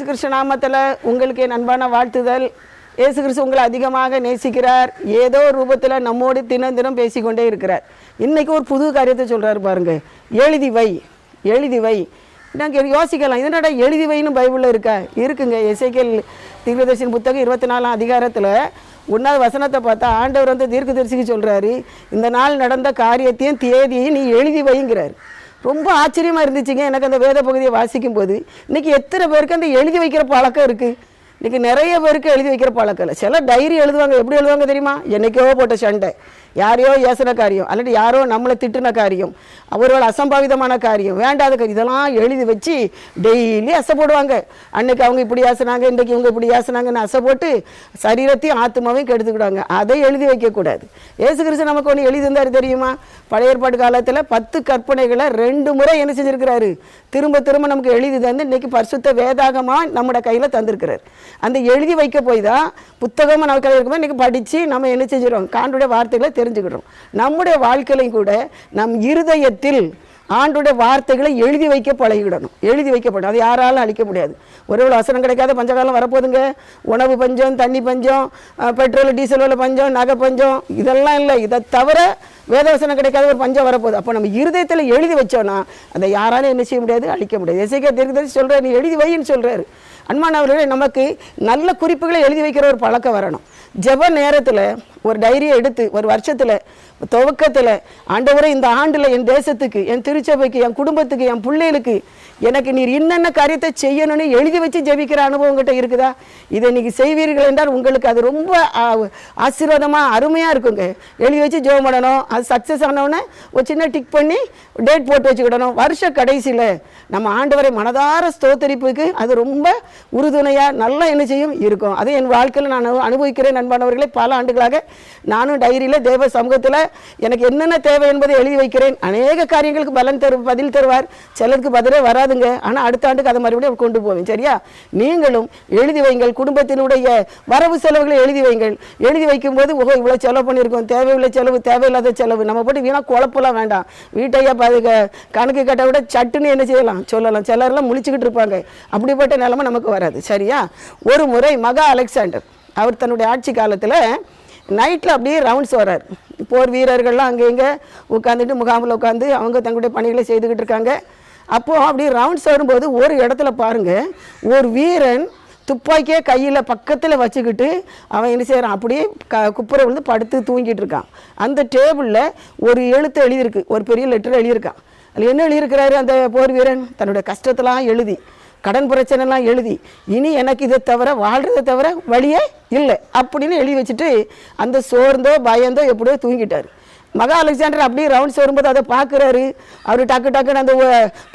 இயேசு கிறிஸ்து நாமத்தில் உங்களுக்கு என் அன்பான வாழ்த்துதல். இயேசு கிறிஸ்து உங்களை அதிகமாக நேசிக்கிறார். ஏதோ ரூபத்தில் நம்மோடு தினம் தினம் பேசிக்கொண்டே இருக்கிறார். இன்றைக்கி ஒரு புது காரியத்தை சொல்கிறார் பாருங்கள் எழுதி வை எழுதி வை. நாங்கள் யோசிக்கலாம். இதனடா எழுதி வைன்னு பைபிளில் இருக்கா? இருக்குங்க. இசைக்கல் தீர்க்கதர்சின் புத்தகம் இருபத்தி நாலாம் அதிகாரத்தில் ஒன்றாவது வசனத்தை பார்த்தா ஆண்டவர் வந்து தீர்க்கதரிசிக்கு சொல்கிறாரு இந்த நாள் நடந்த காரியத்தையும் தேதியையும் நீ எழுதி வைங்கிறார். ரொம்ப ஆச்சரியமாக இருந்துச்சுங்க. எனக்கு அந்த வேத பகுதியை வாசிக்கும் போது இன்றைக்கி எத்தனை பேருக்கு அந்த எழுதி வைக்கிற பழக்கம் இருக்குது இன்றைக்கி நிறைய பேருக்கு எழுதி வைக்கிற பழக்கம் இல்லை. சில டைரி எழுதுவாங்க எப்படி எழுதுவாங்க தெரியுமா? என்றைக்கோ போட்ட சண்டை. யாரையோ ஏசின காரியம் அல்லது யாரோ நம்மளை திட்டின காரியம் அவரோட அசம்பாவிதமான காரியம் வேண்டாத காரியம் இதெல்லாம் எழுதி வச்சு டெய்லி அசை போடுவாங்க. அன்னைக்கு அவங்க இப்படி ஏசினாங்க இன்றைக்கி இவங்க இப்படி ஏசினாங்கன்னு அசை போட்டு சரீரத்தையும் ஆத்மாவையும் கெடுத்துக்கிடுவாங்க. அதை எழுதி வைக்கக்கூடாது. ஏசு கிறிஸ்து நமக்கு ஒன்று எழுதியிருந்தார் தெரியுமா? பழைய ஏற்பாடு காலத்தில் பத்து கற்பனைகளை ரெண்டு முறை என்ன செஞ்சுருக்கிறாரு? திரும்ப திரும்ப நமக்கு எழுதி தந்து இன்னைக்கு பரிசுத்த வேதாகமாக நம்மளோட கையில் தந்திருக்கிறார். அந்த எழுதி வைக்க போய் தான் புத்தகமாக நமக்கு இருக்கும்போது இன்றைக்கி படித்து நம்ம என்ன செஞ்சிடும் காண்டுடைய வார்த்தைகளை தெரிஞ்சுக்கிடுறோம். நம்முடைய வாழ்க்கையிலையும் கூட நம் இருதயத்தில் ஆண்டுடைய வார்த்தைகளை எழுதி வைக்க பழகிடணும். எழுதி வைக்கப்படும் அது யாராலும் அழிக்க முடியாது. ஒரு ஒரு அவசரம் கிடைக்காத பஞ்சகாலம் வரப்போகுதுங்க. உணவு பஞ்சம் தண்ணி பஞ்சம் பெட்ரோல் டீசல் விலை பஞ்சம் நகை பஞ்சம் இதெல்லாம் இல்லை. இதை தவிர வேதவசனம் கிடைக்காத ஒரு பஞ்சம் வரப்போகுது. அப்போ நம்ம இருதயத்தில் எழுதி வச்சோன்னா அதை யாராலும் என்ன செய்ய முடியாது அழிக்க முடியாது. எசைக்கா தீர்க்கதரிசி சொல்கிறார் நீ எழுதி வைன்னு சொல்கிறாரு அன்பானவர்களே நமக்கு நல்ல குறிப்புகளை எழுதி வைக்கிற ஒரு பழக்கம் வரணும். ஜப நேரத்தில் ஒரு டைரியை எடுத்து ஒரு வருஷத்தில் துவக்கத்தில் ஆண்டவரை இந்த ஆண்டில் என் தேசத்துக்கு என் திருச்சபைக்கு என் குடும்பத்துக்கு என் பிள்ளைகளுக்கு எனக்கு நீர் என்னென்ன காரியத்தை செய்யணும்னு எழுதி வச்சு ஜெபிக்கிற அனுபவம் கிட்ட இருக்குதா? இதை நீங்கள் செய்வீர்கள் என்றால் உங்களுக்கு அது ரொம்ப ஆசீர்வாதமாக அருமையாக இருக்குங்க. எழுதி வச்சு ஜெபம் பண்ணணும். அது சக்ஸஸ் ஆனவுடனே ஒரு சின்ன டிக் பண்ணி டேட் போட்டு வச்சுக்கிடணும். வருஷ கடைசியில் நம்ம ஆண்டவரை மனதார ஸ்தோத்தரிப்புக்கு அது ரொம்ப உறுதுணையாக நல்லா என்ன செய்யும்? இருக்கும். அதை என் வாழ்க்கையில் நான் அனுபவிக்கிறேன் நண்பானவர்களே பல ஆண்டுகளாக நானும் டைரியில் தேவ சமூகத்தில் எனக்கு என்னென்ன தேவை என்பதை எழுதி வைக்கிறேன். அநேக காரியங்களுக்கு பலன் தரு பதில் தருவார். சிலருக்கு பதிலே வராதுங்க. ஆனால் அடுத்த ஆண்டுக்கு அதை மறுபடியும் கொண்டு போவேன். சரியா? நீங்களும் எழுதி வைங்கள். குடும்பத்தினுடைய வரவு செலவுகளை எழுதி வைங்கள். எழுதி வைக்கும்போது ஓஹோ இவ்வளோ செலவு பண்ணியிருக்கோம். தேவையுள்ள செலவு தேவையில்லாத செலவு. நம்ம போட்டு வீணாக குழப்பெல்லாம் வேண்டாம். வீட்டையா பாதுக கணக்கு கட்ட விட சட்டுன்னு என்ன செய்யலாம்? சொல்லலாம். சிலர்லாம் முழிச்சுக்கிட்டு இருப்பாங்க. அப்படிப்பட்ட நிலைமை நமக்கு வராது. சரியா? ஒரு முறை மகா அலெக்சாண்டர் அவர் தன்னுடைய ஆட்சி காலத்தில் நைட்டில் அப்படியே ரவுண்ட்ஸ் வர்றார். போர் வீரர்கள்லாம் அங்கே இங்கே உட்காந்துட்டு முகாமில் உட்காந்து அவங்க தங்களுடைய பணிகளை செய்துக்கிட்டு இருக்காங்க. அப்போது அப்படியே ரவுண்ட்ஸ் வரும்போது ஒரு இடத்துல பாருங்கள் ஒரு வீரன் துப்பாக்கியே கையில் பக்கத்தில் வச்சுக்கிட்டு அவன் என்ன செய்கிறான் அப்படியே க குப்புரை விழுந்து படுத்து தூங்கிட்டு இருக்கான். அந்த டேபிளில் ஒரு எழுத்து எழுதியிருக்கு. ஒரு பெரிய லெட்டர் எழுதியிருக்கான். அதில் என்ன எழுதியிருக்கிறாரு அந்த போர் வீரன்? தன்னுடைய கஷ்டத்தெல்லாம் எழுதி. கடன் பிரச்சனைலாம் எழுதி இனி எனக்கு இதை தவிர வாழ்கிறத தவிர வழியே இல்லை அப்படின்னு எழுதி வச்சுட்டு அந்த சோர்ந்தோ பயந்தோ எப்படியோ தூங்கிட்டார். மகா அலெக்சாண்டர் அப்படியே ரவுண்ட்ஸ் வரும்போது அதை பார்க்குறாரு. அவர் டக்கு டக்குன்னு அந்த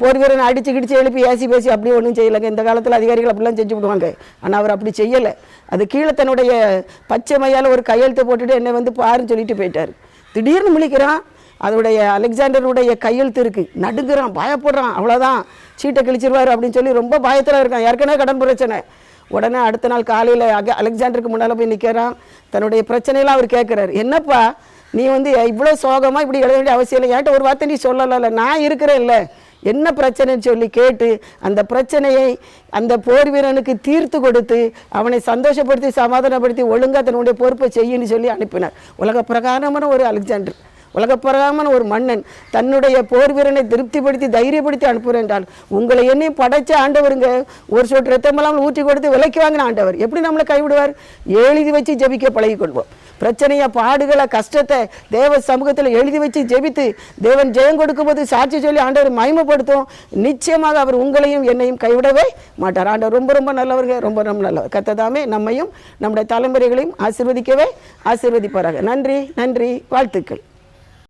போர் வீரனை அடிச்சு கிடிச்சு எழுப்பி ஏசி பேசி அப்படியே ஒன்றும் செய்யலைங்க. இந்த காலத்தில் அதிகாரிகள் அப்படிலாம் செஞ்சு விடுவாங்க. ஆனால் அவர் அப்படி செய்யலை. அது கீழே தன்னுடைய பச்சை மையால் ஒரு கையெழுத்து போட்டுட்டு என்னை வந்து பாருன்னு சொல்லிட்டு போயிட்டார். திடீர்னு முழிக்கிறான். அதோடைய அலெக்சாண்டருடைய கையெழுத்து இருக்கு. நடுங்குறான் பயப்படுறான் அவ்வளோதான் சீட்டை கிழிச்சிருவார் அப்படின்னு சொல்லி ரொம்ப பயத்தில் இருக்கான். ஏற்கனவே கடன் பிரச்சனை. உடனே அடுத்த நாள் காலையில் அக அலெக்சாண்டருக்கு முன்னால் போய் நிற்கிறான் தன்னுடைய பிரச்சனையெல்லாம் அவர் கேட்குறாரு என்னப்பா நீ வந்து இவ்வளோ சோகமாக இப்படி எழுத வேண்டிய அவசியம் இல்லை. என்கிட்ட ஒரு வார்த்தை நீ சொல்லலைல்ல நான் இருக்கிறேன் இல்லை. என்ன பிரச்சனைன்னு சொல்லி கேட்டு அந்த பிரச்சனையை அந்த போர் வீரனுக்கு தீர்த்து கொடுத்து அவனை சந்தோஷப்படுத்தி சமாதானப்படுத்தி ஒழுங்காக தன்னுடைய பொறுப்பை செய்யுன்னு சொல்லி அனுப்பினார். உலக பிரகாரமான ஒரு அலெக்சாண்டர். உலகப்பிரகாமன் ஒரு மன்னன். தன்னுடைய போர் வீரனை திருப்திப்படுத்தி தைரியப்படுத்தி அனுப்புகிறேன் என்றால் உங்களை என்னையும் படைச்ச ஆண்டவருங்க ஒரு சொட்டு ரத்தமெல்லாம் ஊற்றி கொடுத்து விலைக்கு வாங்கின ஆண்டவர். எப்படி நம்மளை கைவிடுவார்? எழுதி வச்சு ஜெபிக்க பழகி கொள்வோம் பிரச்சனையை பாடுகளை கஷ்டத்தை தேவ சமூகத்தில் எழுதி வச்சு ஜெபித்து தேவன் ஜெயம் கொடுக்கும்போது சாட்சி சொல்லி ஆண்டவர் மயமப்படுத்தும் நிச்சயமாக அவர் உங்களையும் என்னையும் கைவிடவே மாட்டார். ஆண்டவர் ரொம்ப ரொம்ப நல்லவர்கள் ரொம்ப ரொம்ப நல்லவர். கத்ததாமே நம்மையும் நம்முடைய தலைமுறைகளையும் ஆசீர்வதிக்கவே ஆசிர்வதிப்பார்கள் நன்றி நன்றி வாழ்த்துக்கள்.